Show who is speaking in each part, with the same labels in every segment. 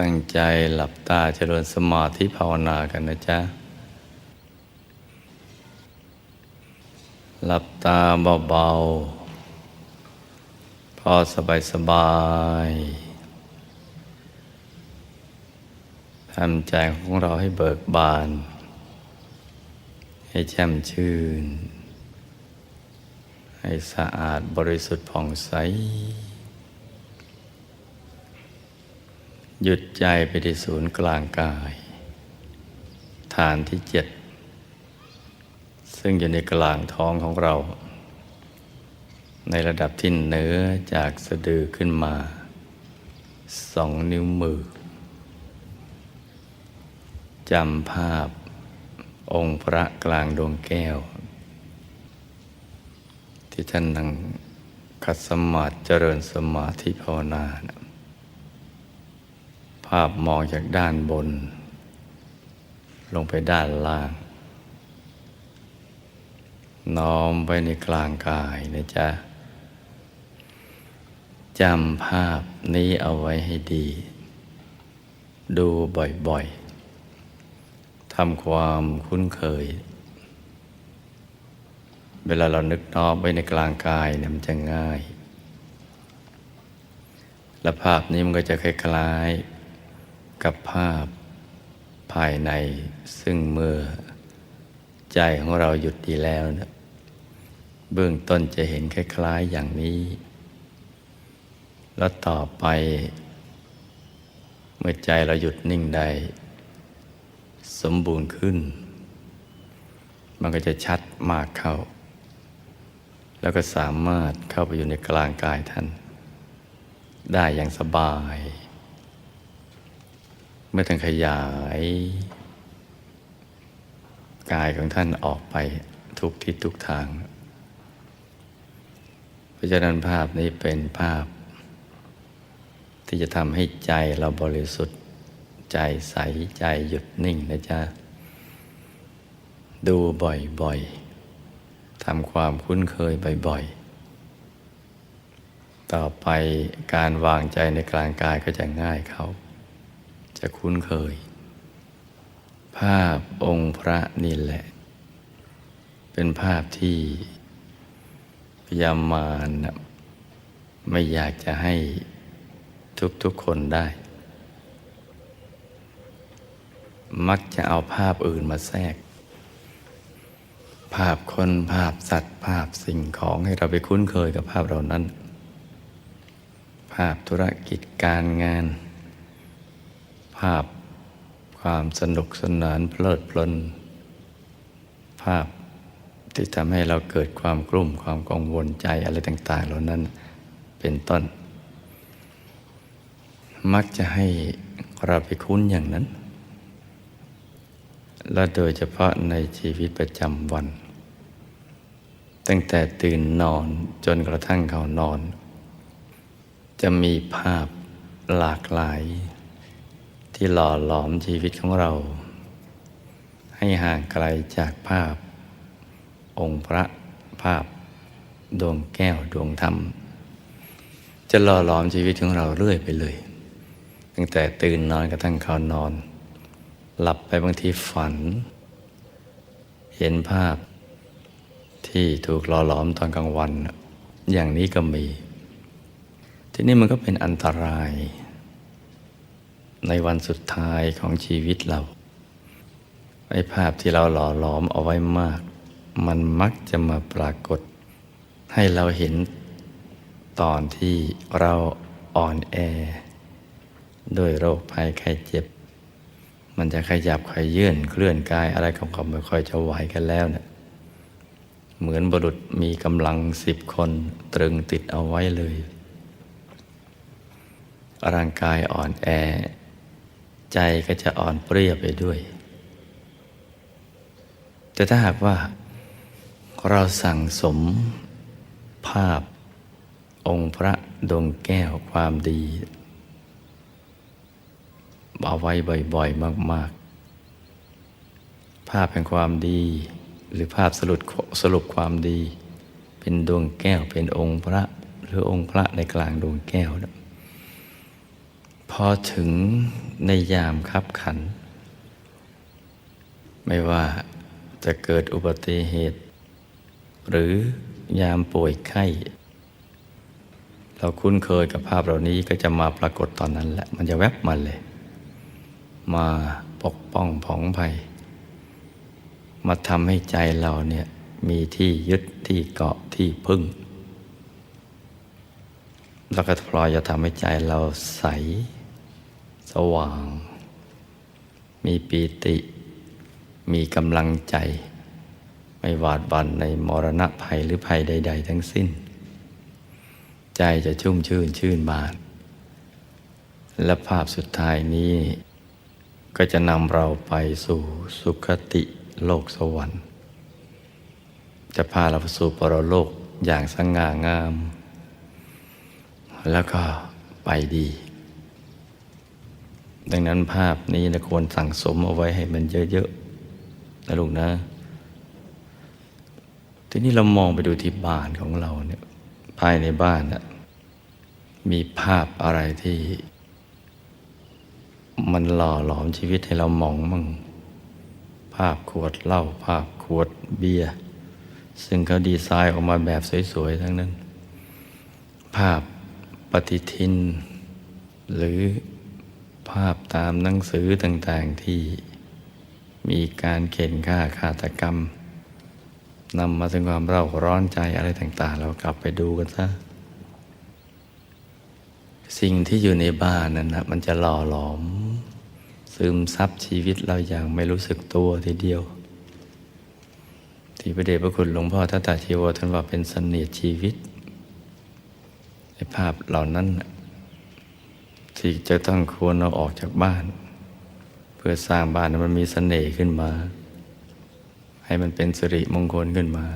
Speaker 1: ตั้งใจหลับตาเจริญสมาธิภาวนากันนะจ๊ะ หลับตาเบาๆ พอสบายสบายๆทำใจของเราให้เบิกบาน ให้แช่มชื่น ให้สะอาดบริสุทธิ์ผ่องใส หยุดใจไปที่ศูนย์กลางกาย ฐานที่เจ็ด ซึ่งอยู่ในกลางท้องของเรา ในระดับที่เหนือจากสะดือขึ้นมาสองนิ้วมือจำภาพองค์พระกลางดวงแก้ว ที่ท่านนั่งคัดสมาธิเจริญสมาธิภาวนานะ ภาพมองจากด้านบน ลงไปด้านล่าง น้อมไปในกลางกายนะจ๊ะจำภาพนี้เอาไว้ให้ดี ดูบ่อยๆทำความคุ้นเคย เวลาเรานึกน้อมไว้ในกลางกายเนี่ยมันจะง่าย และภาพนี้มันก็จะคล้ายๆ กับภาพภายในซึ่งเมื่อใจของเราหยุดดีแล้วนะเบื้องต้นจะเห็นคล้าย ๆอย่างนี้ แล้วต่อไป เมื่อใจเราหยุดนิ่งได้ สมบูรณ์ขึ้น มันก็จะชัดมากเข้า แล้วก็สามารถเข้าไปอยู่ในกลางกายท่าน ได้อย่างสบาย เมื่อท่านขยาย กายของท่านออกไปทุกทิศทุกทาง เพราะฉะนั้นภาพนี้เป็นภาพ ที่จะทำให้ใจเราบริสุทธิ์ ใจใสใจหยุดนิ่งนะจ๊ะ ดูบ่อยๆทำความคุ้นเคยบ่อยๆต่อไปการวางใจในกลางกายก็จะง่ายเขา จะคุ้นเคย ภาพองค์พระนี่แหละ เป็นภาพที่พยามารนไม่อยากจะให้ทุกๆคนได้ มักจะเอาภาพอื่นมาแทรก ภาพคนภาพสัตว์ ภาพสิ่งของให้เราไปคุ้นเคยกับภาพเหล่านั้น ภาพธุรกิจการงาน ภาพความสนุกสนานเพลิดเพลิน ภาพที่ทำให้เราเกิดความกลุ่มความกังวลใจอะไรต่าง ๆ เหล่านั้นเป็นต้น มักจะให้เราไปคุ้นอย่างนั้น และโดยเฉพาะในชีวิตประจำวัน ตั้งแต่ตื่นนอนจนกระทั่งเขานอน จะมีภาพหลากหลาย ที่หล่อหลอมชีวิตของเรา ให้ห่างไกลจากภาพ องค์พระภาพ ดวงแก้วดวงธรรม จะหล่อหลอมชีวิตของเราเรื่อยไปเลย ตั้งแต่ตื่นนอนกระทั่งเข้านอน หลับไปบางทีฝัน เห็นภาพที่ถูกหล่อหลอมตอนกลางวัน อย่างนี้ก็มี ทีนี้มันก็เป็นอันตราย ในวันสุดท้ายของชีวิตเรา ไอ้ภาพที่เราหล่อหลอมเอาไว้มาก มันมักจะมาปรากฏ ให้เราเห็นตอนที่เราอ่อนแอ ด้วยโรคภัยไข้เจ็บ มันจะขยับขยื่นเคลื่อนกายอะไรของเขาไม่ค่อยจะไหวกันแล้วเนะี่ยเหมือนบุรุษมีกำลังสิบคนตรึงติดเอาไว้เลย ร่างกายอ่อนแอ ใจก็จะอ่อนเปรี้ยไปด้วย แต่ถ้าหากว่า เราสั่งสมภาพองค์พระดวงแก้วความดีเอาไว้บ่อยๆ มาก ๆ ภาพแห่งความดี หรือภาพสรุปสรุปความดี เป็นดวงแก้วเป็นองค์พระ หรือองค์พระในกลางดวงแก้วนะ พอถึงในยามคับขัน ไม่ว่าจะเกิดอุบัติเหตุ หรือยามป่วยไข้ เราคุ้นเคยกับภาพเหล่านี้ก็จะมาปรากฏตอนนั้นแหละ มันจะแวบมาเลย มาปกป้องผองภัย มาทำให้ใจเราเนี่ยมีที่ยึดที่เกาะที่พึ่ง แล้วก็พลอยจะทำให้ใจเราใส สว่าง มีปีติ มีกำลังใจ ไม่หวาดบันในมรณะภัยหรือภัยใด ๆ ทั้งสิ้น ใจจะชุ่มชื่นชื่นบาน และภาพสุดท้ายนี้ ก็จะนำเราไปสู่สุคติโลกสวรรค์ จะพาเราไปสู่ปรโลกอย่างสง่างาม แล้วก็ไปดี ดังนั้นภาพนี้นะควรสั่งสมเอาไว้ให้มันเยอะๆนะลูกนะ ทีนี้เรามองไปดูที่บ้านของเราเนี่ยภายในบ้านนะมีภาพอะไรที่ มันหล่อหลอมชีวิตให้เรามองมั่งภาพขวดเหล้าภาพขวดเบียร์ซึ่งเขาดีไซน์ออกมาแบบสวย ๆ ทั้งนั้น ภาพปฏิทิน หรือ ภาพตามหนังสือต่างๆที่มีการเข็นฆ่าฆาตกรรมนำมาถึงความเร่าร้อนใจอะไรต่าง ๆ เรากลับไปดูกันซะสิ่งที่อยู่ในบ้านนั้นนะมันจะหล่อหลอม ซึมซับชีวิตเราอย่างไม่รู้สึกตัวทีเดียว ที่พระเดชพระคุณหลวงพ่อทัตตาชีโวท่านว่าเป็นเสน่ห์ชีวิตในภาพเหล่านั้นนะ ที่จะต้องควรเอาออกจากบ้าน เพื่อสร้างบ้านให้มันมีเสน่ห์ขึ้นมา ให้มันเป็นสิริมงคลขึ้นมา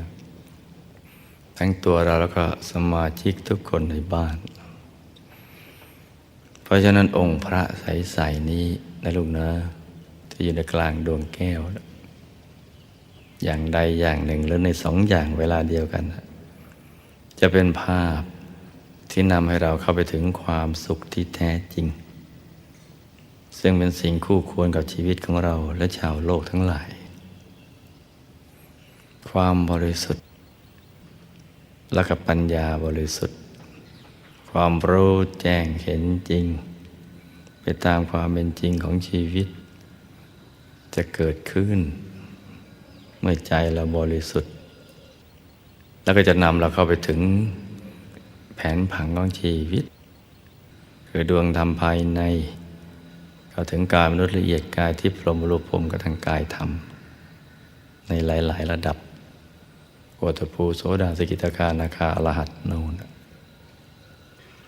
Speaker 1: ทั้งตัวเราแล้วก็สมาชิกทุกคนในบ้าน เพราะฉะนั้นองค์พระใสๆนี้นะลูกนะ ที่อยู่ในกลางดวงแก้ว อย่างใดอย่างหนึ่งหรือในสองอย่างเวลาเดียวกัน จะเป็นภาพ ที่นำให้เราเข้าไปถึงความสุขที่แท้จริง ซึ่งเป็นสิ่งคู่ควรกับชีวิตของเราและชาวโลกทั้งหลาย ความบริสุทธิ์ และกับปัญญาบริสุทธิ์ ความรู้แจ้งเห็นจริง ไปตามความเป็นจริงของชีวิต จะเกิดขึ้น เมื่อใจเราบริสุทธิ์ แล้วก็จะนำเราเข้าไปถึง แผนผังของชีวิต คือดวงธรรมภายใน เข้าถึงกายมนุษย์ละเอียดกายที่พรมรูปพรมกับทางกายธรรม ในหลาย ๆ ระดับโกตภูโสดาสกิตาคานาคาอรหัตโนน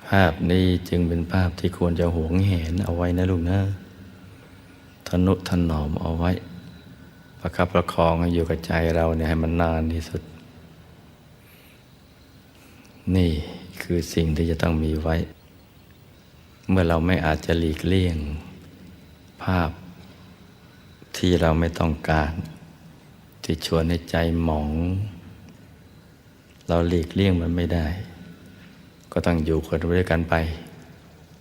Speaker 1: ภาพนี้จึงเป็นภาพที่ควรจะหวงเห็นเอาไว้นะลูกนะทนุถนอมเอาไว้ ประคับประคองให้อยู่กับใจเราเนี่ยให้มันนานที่สุด นี่ คือสิ่งที่จะต้องมีไว้ เมื่อเราไม่อาจจะหลีกเลี่ยง ภาพที่เราไม่ต้องการ ที่ชวนให้ใจหมอง เราหลีกเลี่ยงมันไม่ได้ ก็ต้องอยู่คนด้วยกันไป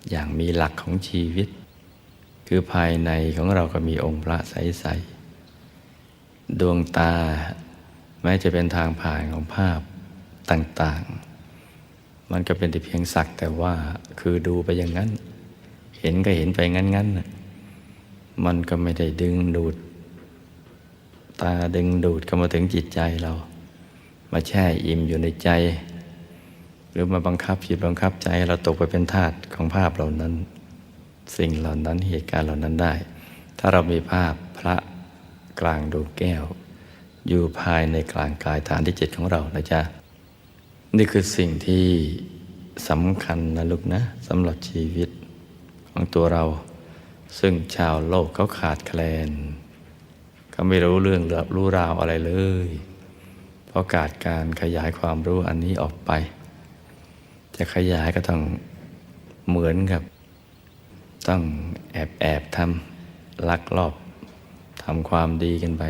Speaker 1: อย่างมีหลักของชีวิต คือภายในของเราก็มีองค์พระใสๆดวงตาแม้จะเป็นทางผ่านของภาพต่างๆ มันก็เป็นแต่เพียงสักแต่ว่าคือดูไปอย่างนั้น เห็นก็เห็นไปงั้นๆน่ะมันก็ไม่ได้ดึงดูด ตาดึงดูดเข้ามาถึงจิตใจเรา มาแช่อิ่มอยู่ในใจ หรือมาบังคับจิตบังคับใจเราตกไปเป็นทาสของภาพเหล่านั้น สิ่งเหล่านั้นเหตุการณ์เหล่านั้นได้ ถ้าเรามีภาพพระกลางดวงแก้ว อยู่ภายในกลางกายฐานที่เจ็ดของเรานะจ๊ะ นี่คือสิ่งที่สำคัญนะลูกนะสำหรับชีวิตของตัวเรา ซึ่งชาวโลกเขาขาดแคลนเขาไม่รู้เรื่องเรือรู้ราวอะไรเลย เพราะขาดการขยายความรู้อันนี้ออกไป จะขยายก็ต้องเหมือนกับ ต้องแอบแอบทำลักลอบทำความดีกันไป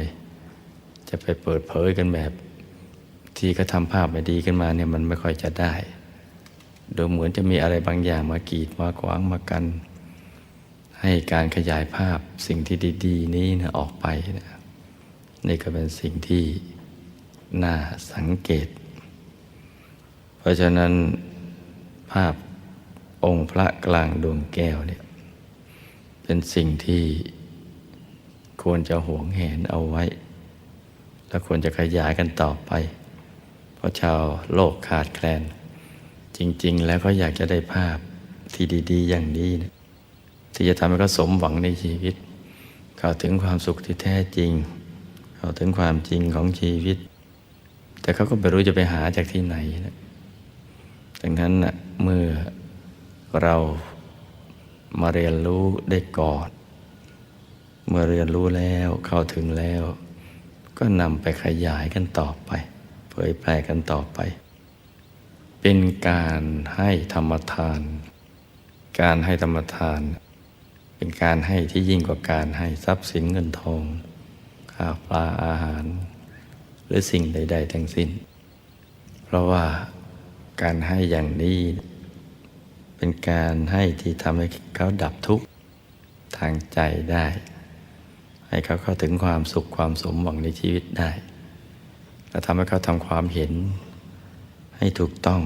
Speaker 1: จะไปเปิดเผยกันแบบ ที่เขาทำภาพไม่ดีขึ้นมาเนี่ยมันไม่ค่อยจะได้ ดูเหมือนจะมีอะไรบางอย่างมากีดมาขวางมากัน ให้การขยายภาพสิ่งที่ดี ๆ นี้นะออกไปนะนี่ก็เป็นสิ่งที่น่าสังเกต เพราะฉะนั้นภาพองค์พระกลางดวงแก้วเนี่ยเป็นสิ่งที่ควรจะหวงแหนเอาไว้ และควรจะขยายกันต่อไป เพราะชาวโลกขาดแคลน จริง ๆ แล้วก็อยากจะได้ภาพที่ดีๆ อย่างนี้นะที่จะทำให้เขาสมหวังในชีวิต เข้าถึงความสุขที่แท้จริง เข้าถึงความจริงของชีวิต แต่เขาก็ไม่รู้จะไปหาจากที่ไหนนะดังนั้นนะเมื่อเรามาเรียนรู้ได้ก่อน เมื่อเรียนรู้แล้วเข้าถึงแล้ว ก็นำไปขยายกันต่อไป เผยแพร่กันต่อไป เป็นการให้ธรรมทาน การให้ธรรมทาน เป็นการให้ที่ยิ่งกว่าการให้ทรัพย์สินเงินทองข้าวปลาอาหาร หรือสิ่งใด ๆ ทั้งสิ้น เพราะว่าการให้อย่างนี้เป็นการให้ที่ทำให้เขาดับทุกข์ทางใจได้ ให้เขาเข้าถึงความสุขความสมหวังในชีวิตได้ และทำให้เขาทำความเห็น ให้ถูกต้อง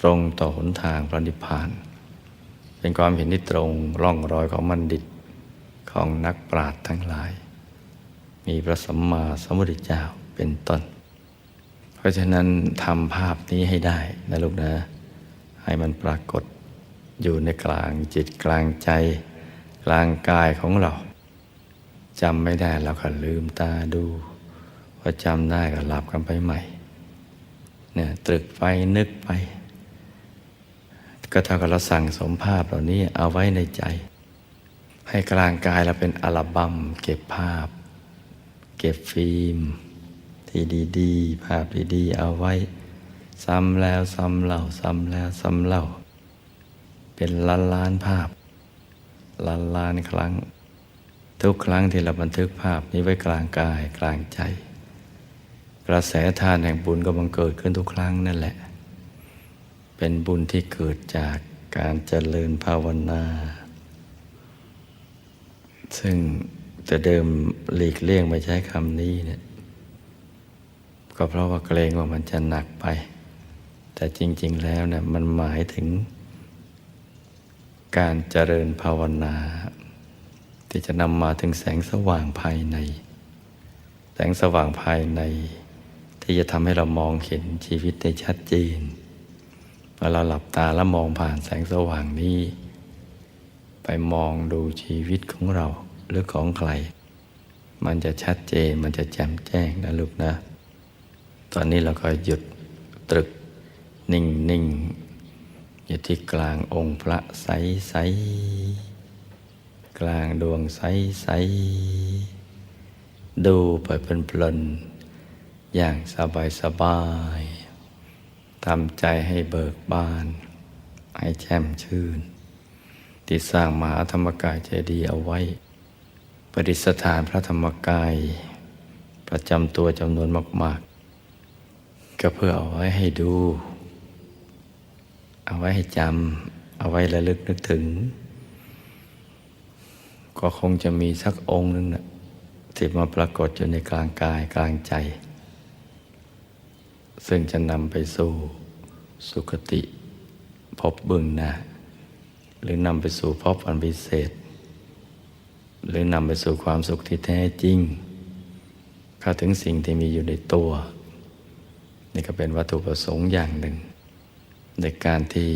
Speaker 1: ตรงต่อหนทางพระนิพพาน เป็นความเห็นที่ตรงร่องรอยของมันดิตของนักปราชญ์ทั้งหลาย มีพระสัมมาสัมพุทธเจ้าเป็นต้น เพราะฉะนั้นทำภาพนี้ให้ได้นะลูกนะ ให้มันปรากฏอยู่ในกลางจิตกลางใจ กลางกายของเราจำไม่ได้เราก็ลืมตาดู พอจำได้ก็หลับกันไปใหม่เนี่ยตรึกไปนึกไป ก็เท่ากับเราสั่งสมภาพเหล่านี้เอาไว้ในใจ ให้กลางกายเราเป็นอัลบั้มเก็บภาพ เก็บฟิล์ม ที่ดีๆ ภาพดีๆ เอาไว้ ซ้ำแล้วซ้ำเล่าซ้ำแล้วซ้ำเล่า เป็นล้านล้านๆภาพ ล้านล้านๆครั้ง ทุกครั้งที่เราบันทึกภาพนี้ไว้กลางกายกลางใจ กระแสทานแห่งบุญก็บังเกิดขึ้นทุกครั้งนั่นแหละ เป็นบุญที่เกิดจากการเจริญภาวนา ซึ่งจะเดิมหลีกเลี่ยงไม่ใช้คำนี้เนี่ย ก็เพราะว่าเกรงว่ามันจะหนักไป แต่จริง ๆ แล้วเนี่ยมันหมายถึง การเจริญภาวนา ที่จะนำมาถึงแสงสว่างภายใน แสงสว่างภายใน ที่จะทำให้เรามองเห็นชีวิตได้ชัดเจนเมื่อเราหลับตาแล้วมองผ่านแสงสว่างนี้ ไปมองดูชีวิตของเราหรือของใคร มันจะชัดเจนมันจะแจ่มแจ้งนะลูกนะ ตอนนี้เราก็หยุดตรึกนิ่งนิ่งอยู่ที่กลางองค์พระใสใสกลางดวงใสใสดูไปเพลินๆ อย่างสบายสบายทำใจให้เบิกบาน ให้แช่มชื่นที่สร้างมหาธรรมกายเจดีย์เอาไว้ ประดิษฐานพระธรรมกาย ประจำตัวจำนวนมาก ๆ ก็เพื่อเอาไว้ให้ดู เอาไว้ให้จำ เอาไว้ระลึกนึกถึง ก็คงจะมีสักองค์หนึ่งนะที่มาปรากฏอยู่ในกลางกายกลางใจ ซึ่งจะนำไปสู่สุคติพบเบึงหน้า หรือนำไปสู่พบอันพิเศษ หรือนำไปสู่ความสุขที่แท้จริงเข้าถึงสิ่งที่มีอยู่ในตัว นี่ก็เป็นวัตถุประสงค์อย่างหนึ่ง ในการที่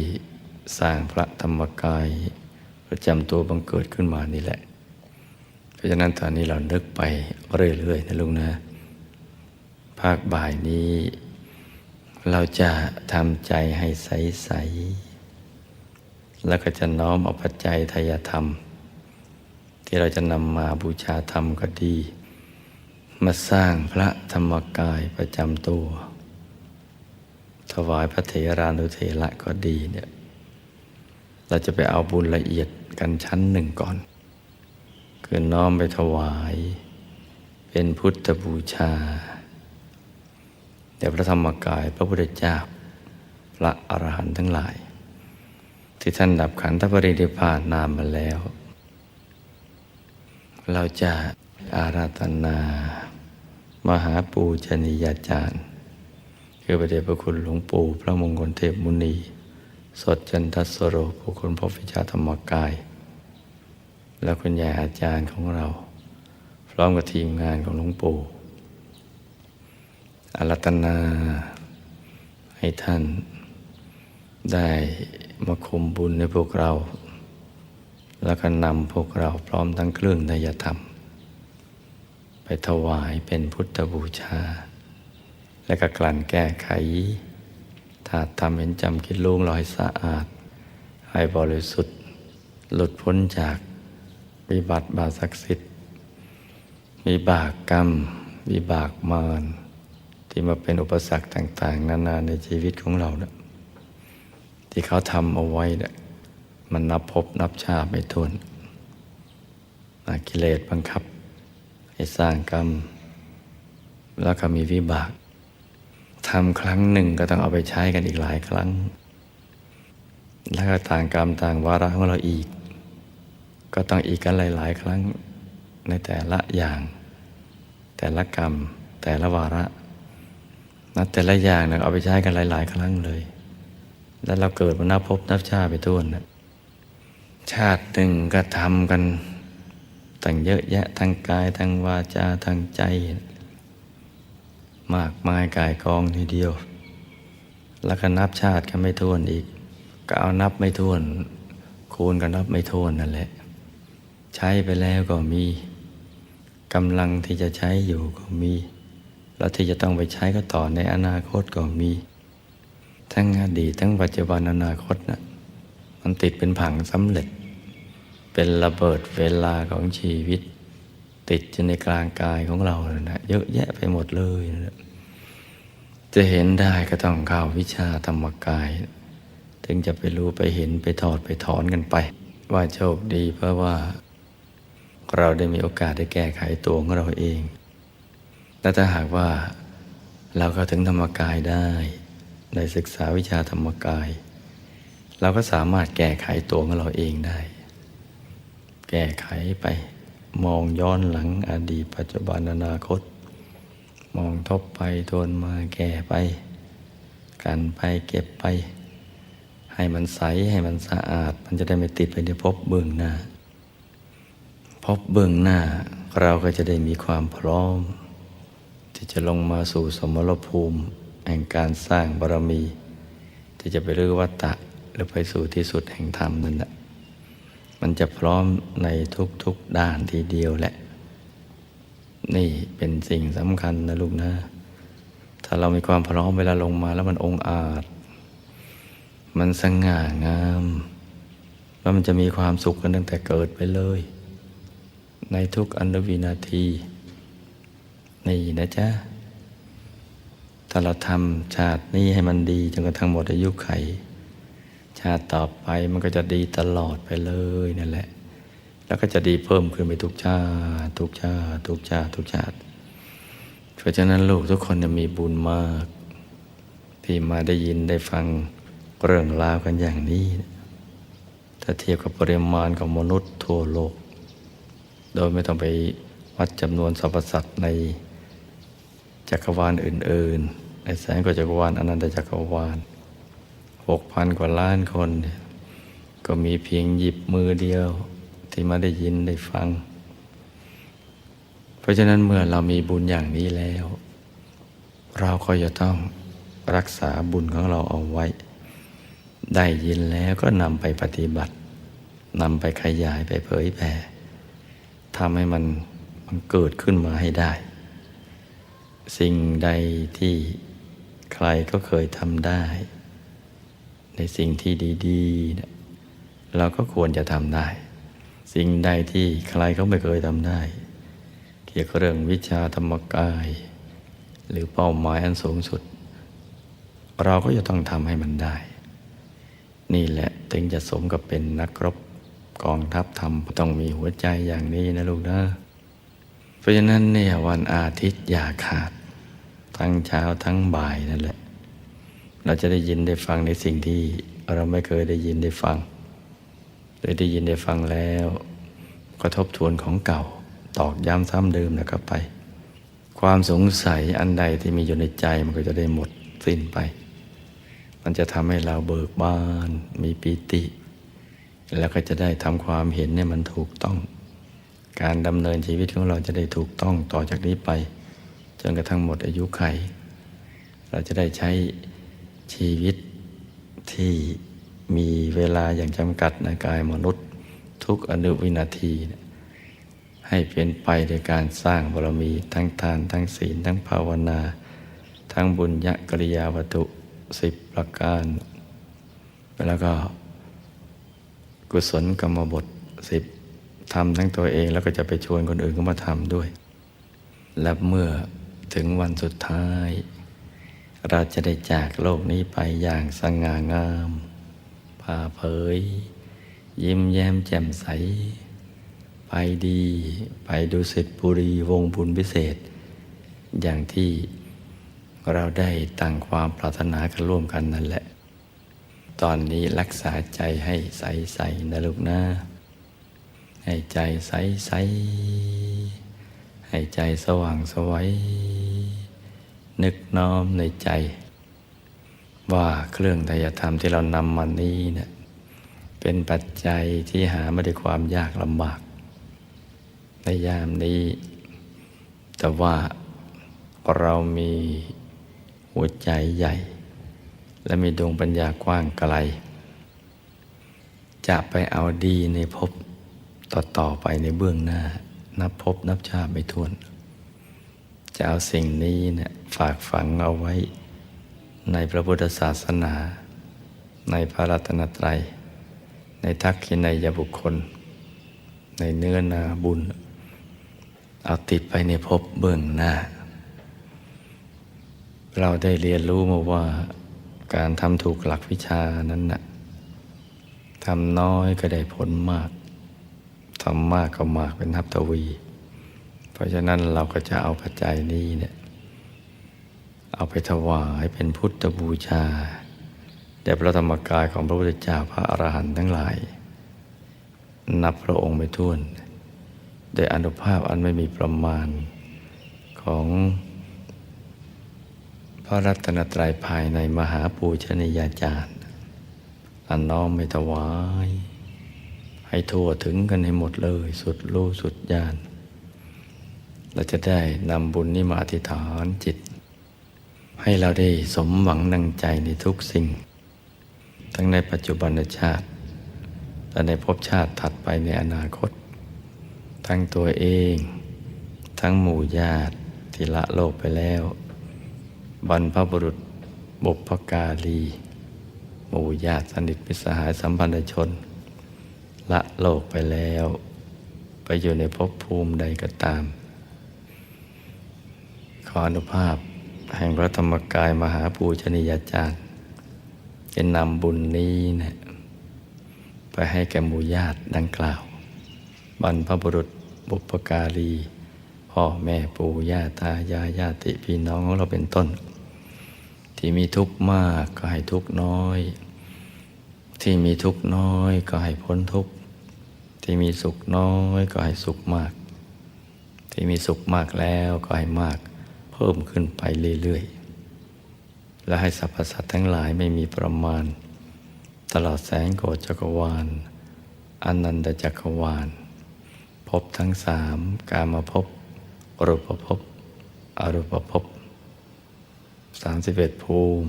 Speaker 1: สร้างพระธรรมกายประจำตัวบังเกิดขึ้นมานี่แหละ เพราะฉะนั้นตอนนี้เรานึกไปเรื่อยๆนะลุงนะ ภาคบ่ายนี้ เราจะทำใจให้ใสๆแล้วก็จะน้อมเอาปัจจัยทายธรรม ที่เราจะนำมาบูชาธรรมก็ดี มาสร้างพระธรรมกายประจำตัว ถวายพระเถรานุเถระก็ดีเนี่ยเราจะไปเอาบุญละเอียดกันชั้นหนึ่งก่อน คือน้อมไปถวาย เป็นพุทธบูชา แด่พระธรรมกายพระพุทธเจ้า พระอรหันต์ทั้งหลาย ที่ท่านดับขันธปรินิพพานนานมาแล้ว เราจะอาราธนา มหาปูชนียาจารย์ คือพระเดชพระคุณหลวงปู่พระมงคลเทพมุนี สดจันทสโรผู้คนพบวิชาธรรมกาย แล้วคุณยายอาจารย์ของเรา พร้อมกับทีมงานของหลวงปู่ อารัตนาให้ท่านได้มาคุมบุญในพวกเรา แล้วก็นำพวกเราพร้อมทั้งเครื่องนายธรรม ไปถวายเป็นพุทธบูชา และก็กลั่นแก้ไขถ้าทำเห็นจำคิดลุงลอยสะอาด ให้บริสุทธิ์ หลุดพ้นจากวิบัติบาศักดิ์สิทธิ์วิบากกรรม วิบากมาร ที่มาเป็นอุปสรรคต่าง ๆ นานาในชีวิตของเรานะที่เขาทำเอาไว้นะมันนับพบนับชาไม่ทวนกิเลสบังคับ ให้สร้างกรรม แล้วก็มีวิบากทำครั้งหนึ่งก็ต้องเอาไปใช้กันอีกหลายครั้ง แล้วก็ต่างกรรมต่างวาระของเราอีก ก็ต้องอีกกันหลาย ๆ ครั้งในแต่ละอย่าง แต่ละกรรม แต่ละวาระ นับแต่ละอย่างนะเอาไปใช้กันหลาย ๆ ครั้งเลย แล้วเราเกิดมานับพบนับชาไปทั่วนะชาติหนึ่งก็ทำกันตั้งเยอะแยะทั้งกายทั้งวาจาทั้งใจ มากมายกายกองทีเดียว แล้วก็นับชาติกันไม่ท้วนอีก ก็เอานับไม่ท้วน คูณกันนับไม่ท้วนนั่นแหละ ใช้ไปแล้วก็มีกำลังที่จะใช้อยู่ก็มี แล้วที่จะต้องไปใช้ก็ต่อในอนาคตก็มี ทั้งอดีตทั้งปัจจุบันอนาคตนะมันติดเป็นผังสำเร็จ เป็นระเบิดเวลาของชีวิต ติดอยู่ในกลางกายของเราเลยนะเยอะแยะไปหมดเลยนะจะเห็นได้ก็ต้องเข้าวิชาธรรมกาย ถึงจะไปรู้ไปเห็นไปถอดไปถอนกันไป ว่าโชคดีเพราะว่า เราได้มีโอกาสได้แก้ไขตัวของเราเอง และถ้าหากว่าเราก็ถึงธรรมกายได้ ได้ศึกษาวิชาธรรมกาย เราก็สามารถแก้ไขตัวของเราเองได้ แก้ไขไปมองย้อนหลังอดีตปัจจุบันอนาคต มองทบไปทวนมาแก้ไป กันไปเก็บไป ให้มันใสให้มันสะอาด มันจะได้ไม่ติดไปในภพเบื้องหน้า พบเบื้องหน้าเราก็จะได้มีความพร้อม ที่จะลงมาสู่สมรภูมิ แห่งการสร้างบารมี ที่จะไปรื้อวัตตะหรือไปสู่ที่สุดแห่งธรรมนั่นแหละมันจะพร้อมในทุกๆด้านทีเดียวแหละ นี่เป็นสิ่งสำคัญนะลูกนะถ้าเรามีความพร้อมเวลาลงมาแล้วมันองอาจ มันสง่างาม แล้วมันจะมีความสุขกันตั้งแต่เกิดไปเลย ในทุกอนุวินาที นี่นะจ๊ะถ้าเราทำชาตินี้ให้มันดีจนกระทั่งหมดอายุไข ชาติต่อไปมันก็จะดีตลอดไปเลยนั่นแหละ แล้วก็จะดีเพิ่มขึ้นไปทุกชาติทุกชาติทุกชาติทุกชาติเพราะฉะนั้นลูกทุกคนจะมีบุญมาก ที่มาได้ยินได้ฟังเรื่องราวกันอย่างนี้ ถ้าเทียบกับปริมาณของมนุษย์ทั่วโลก โดยไม่ต้องไปวัดจำนวนสรรพสัตว์ใน จักรวาลอื่น ๆ ในแสนกว่าจักรวาลอนันตจักรวาลหกพันกว่าล้านคน ก็มีเพียงหยิบมือเดียว ที่มาได้ยินได้ฟัง เพราะฉะนั้นเมื่อเรามีบุญอย่างนี้แล้ว เราก็จะต้องรักษาบุญของเราเอาไว้ ได้ยินแล้วก็นำไปปฏิบัตินำไปขยายไปเผยแผ่ทำให้มันมันเกิดขึ้นมาให้ได้ สิ่งใดที่ใครก็เคยทำได้ ในสิ่งที่ดีๆเนี่ยเราก็ควรจะทำได้ สิ่งใดที่ใครก็ไม่เคยทำได้ เกี่ยวกับเรื่องวิชาธรรมกาย หรือเป้าหมายอันสูงสุด เราก็จะต้องทำให้มันได้ นี่แหละถึงจะสมกับเป็นนักรบกองทัพธรรมต้องมีหัวใจอย่างนี้นะลูกนะเพราะฉะนั้นเนี่ยวันอาทิตย์อย่าขาด ทั้งเช้าทั้งบ่ายนั่นแหละ เราจะได้ยินได้ฟังในสิ่งที่เราไม่เคยได้ยินได้ฟังโดยได้ยินได้ฟังแล้วก็ทบทวนของเก่า ตอกย้ำซ้ำเดิมแล้วก็ไป ความสงสัยอันใดที่มีอยู่ในใจมันก็จะได้หมดสิ้นไป มันจะทำให้เราเบิกบาน มีปีติ แล้วก็จะได้ทำความเห็นเนี่ยมันถูกต้อง การดำเนินชีวิตของเราจะได้ถูกต้องต่อจากนี้ไป จนกระทั่งหมดอายุไข เราจะได้ใช้ชีวิตที่มีเวลาอย่างจำกัดในกายมนุษย์ ทุกอนุวินาที ให้เป็นไปในการสร้างบารมีทั้งทานทั้งศีลทั้งภาวนา ทั้งบุญญกริยาวัตถุสิบประการ แล้วก็กุศลกรรมบทสิบทำทั้งตัวเองแล้วก็จะไปชวนคนอื่นก็มาทำด้วย และเมื่อ ถึงวันสุดท้าย เราจะได้จากโลกนี้ไปอย่างสง่างามผ่าเผย ยิ้มแย้มแจ่มใส ไปดี ไปดูสิทธิบุรีวงบุญพิเศษ อย่างที่เราได้ตั้งความปรารถนากันร่วมกันนั่นแหละ ตอนนี้รักษาใจให้ใสใสนะลูกนะ ให้ใจใสใสให้ใจสว่างสวัย นึกน้อมในใจ ว่าเครื่องไตรธรรมที่เรานำมานี้เนี่ยเป็นปัจจัยที่หาไม่ได้ความยากลำบาก ในยามนี้ แต่ว่าเรามีหัวใจใหญ่ และมีดวงปัญญากว้างไกล จะไปเอาดีในภพต่อ ๆ ไปในเบื้องหน้า นับภพนับชาติไม่ถ้วน จะเอาสิ่งนี้เนี่ยฝากฝังเอาไว้ ในพระพุทธศาสนา ในพระรัตนตรัย ในทักขินัยบุคคล ในเนื้อนาบุญ เอาติดไปในภพเบื้องหน้า เราได้เรียนรู้มาว่าการทำถูกหลักวิชานั้นน่ะทำน้อยก็ได้ผลมาก ทำมากก็มากเป็นทับทวี เพราะฉะนั้นเราก็จะเอาปัจจัยนี้เนี่ยเอาไปถวายเป็นพุทธบูชาแด่พระธรรมกายของพระพุทธเจ้าพระอรหันต์ทั้งหลาย นับพระองค์ไม่ถ้วนโดยอนุภาพอันไม่มีประมาณของพระรัตนตรัยภายในมหาปูชนียาจารย์ อันน้อมไม่ถวาย ให้ทั่วถึงกันให้หมดเลย สุดรู้สุดญาณ เราจะได้นำบุญนี้มาอธิษฐานจิต ให้เราได้สมหวังดังใจในทุกสิ่ง ทั้งในปัจจุบันชาติ และในภพชาติถัดไปในอนาคต ทั้งตัวเอง ทั้งหมู่ญาติที่ละโลกไปแล้ว บรรพบุรุษบุพการีหมู่ญาติสนิทมิสหายสัมพันธชน ละโลกไปแล้ว ไปอยู่ในภพภูมิใดก็ตาม ออนุภาพ แห่งพระธรรมกายมหาปูชนียาจารย์จะนำบุญนี้นะไปให้แก่หมู่ญาติดังกล่าว บรรพบุรุษบุพการี พ่อแม่ปู่ย่าตายายญาติพี่น้องของเราเป็นต้น ที่มีทุกข์มากก็ให้ทุกข์น้อย ที่มีทุกข์น้อยก็ให้พ้นทุกข์ ที่มีสุขน้อยก็ให้สุขมาก ที่มีสุขมากแล้วก็ให้มาก พิ่มขึ้นไปเรื่อยๆ และให้สรรพสัตว์ทั้งหลายไม่มีประมาณ ตลอดแสงโกจักรวาลอนันตจักรวาลภพทั้งสามกามาภพรูปภพอรูปภพสามสิบเอ็ดภูมิ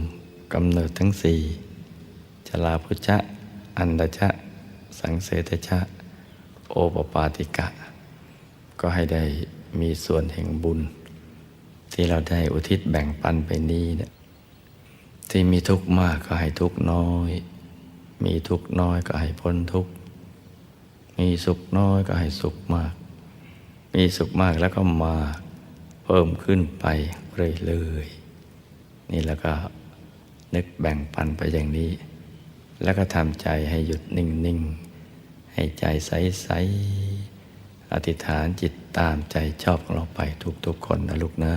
Speaker 1: กำเนิดทั้งสี่จลาพุชะ อันดชะ สังเสตชะ โอปปาติกะ ก็ให้ได้มีส่วนแห่งบุญ ที่เราได้อุทิศแบ่งปันไปนี้เนี่ยที่มีทุกข์มากก็ให้ทุกข์น้อย มีทุกข์น้อยก็ให้พ้นทุกข์ มีสุขน้อยก็ให้สุขมาก มีสุขมากแล้วก็มาเพิ่มขึ้นไปเรื่อยๆ นี่แล้วก็นึกแบ่งปันไปอย่างนี้ แล้วก็ทำใจให้หยุดนิ่งๆ ให้ใจใสๆ อธิษฐานจิตตามใจชอบของเราไปทุกๆคนนะลูกนะ